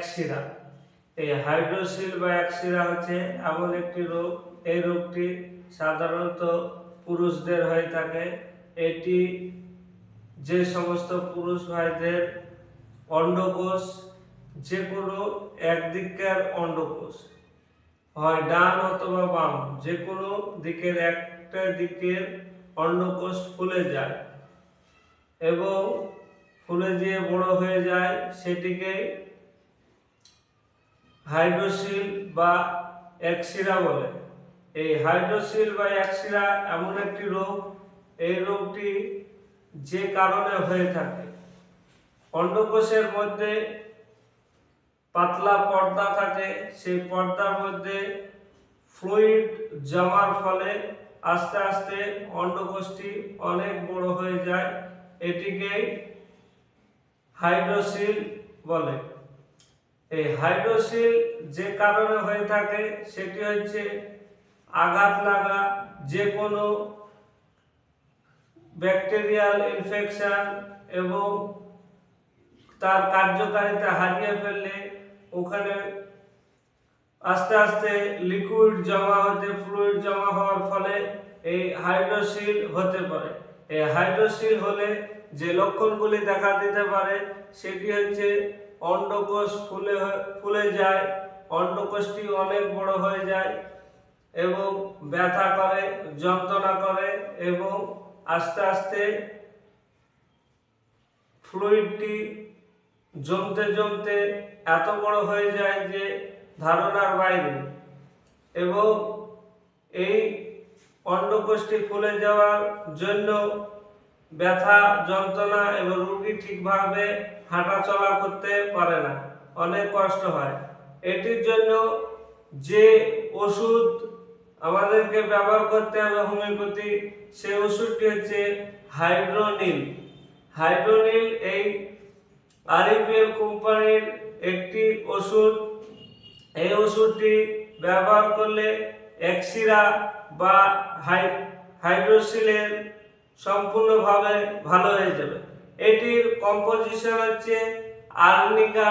একশিরা এই হাইড্রোসিল বা একশিরা হচ্ছে এমন একটি রোগ। এই রোগটি সাধারণত পুরুষদের হয়ে থাকে। এটি যে সমস্ত পুরুষ ভাইদের অন্ডকোষ, যে কোনো একদিকের অন্ডকোষ, হয় ডান অথবা বাম, যে কোনো দিকের একটা দিকের অন্ডকোষ ফুলে যায় এবং ফুলে দিয়ে বড় হয়ে যায়, সেটিকে হাইড্রোসিল বা একশিরা বলে। এই হাইড্রোসিল বা একশিরা এমন একটি রোগ। এই রোগটি যে কারণে হয়ে থাকে। অন্ডকোষের মধ্যে পাতলা পর্দা থাকে। সেই পর্দার মধ্যে ফ্লুইড জমার ফলে আস্তে আস্তে অন্ডকোষটি অনেক বড় হয়ে যায়। এটিকে হাইড্রোসিল বলে। এই হাইড্রোসিল যে কারণে হয়ে থাকে, সেটি হচ্ছে আঘাত লাগা, যে কোনো ব্যাকটেরিয়াল ইনফেকশন এবং তার কার্যকারিতা হারিয়ে ফেললে ওখানে আস্তে আস্তে লিকুইড জমা হতে, ফ্লুইড জমা হওয়ার ফলে এই হাইড্রোসিল হতে পারে। এই হাইড্রোসিল হলে যে লক্ষণগুলি দেখা দিতে পারে, সেটি হচ্ছে অন্ডকোষ ফুলে ফুলে যায়, অন্ডকোষটি অনেক বড় হয়ে যায় এবং ব্যথা করে, যন্ত্রণা করে এবং আস্তে আস্তে ফ্লুইডটি জমতে জমতে এত বড় হয়ে যায় যে ধারণার বাইরে। এবং এই অন্ডকোষটি ফুলে যাওয়ার জন্য ব্যথা, যন্ত্রণা এবং রোগী ঠিকভাবে হাঁটা চলা করতে পারে না। অনেক কষ্ট হয়। এটির জন্য যে ওষুধ আমাদেরকে ব্যবহার করতে হবে হোমিওপ্যাথি, সেই ওষুধটি হচ্ছে হাইড্রোনিল। হাইড্রোনিল এই আরইপিএল কোম্পানির একটি ওষুধ। এই ওষুধটি ব্যবহার করলে এক্সিরা বা হাই হাইড্রোসিলের সম্পূর্ণভাবে ভালো হয়ে যাবে। এটির কম্পোজিশন হচ্ছে arnica,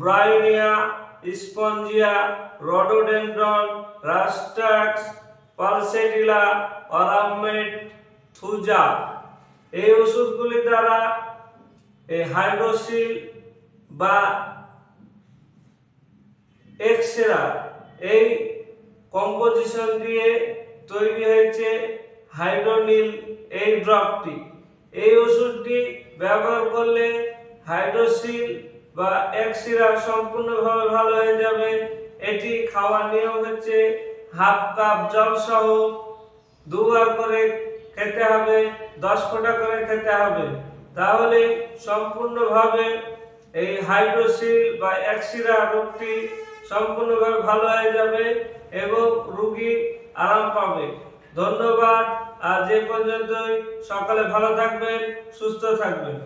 bryonia, spongia, rhododendron, rhus tox, pulsatilla aurum met thuja. এই ওষুধগুলি দ্বারা এই হাইড্রোসিল বা এক্সেরা এই কম্পোজিশন দিয়ে তৈরি হয়েছে হাইড্রোনিল এই ড্রপটি। এই ওষুধটি ব্যবহার করলে হাইড্রোসিল বা এক্সিরা সম্পূর্ণভাবে ভালো হয়ে যাবে। এটি খাওয়ার নিয়ম হচ্ছে হাফ কাপ জল সহ দুবার করে খেতে হবে, দশ ফোঁটা করে খেতে হবে। তাহলে সম্পূর্ণভাবে এই হাইড্রোসিল বা অ্যাক্সিরা রোগটি সম্পূর্ণভাবে ভালো হয়ে যাবে এবং রোগী আরাম পাবে। ধন্যবাদ। আর এ পর্যন্তই। সকালে ভালো থাকবেন সুস্থ থাকবেন।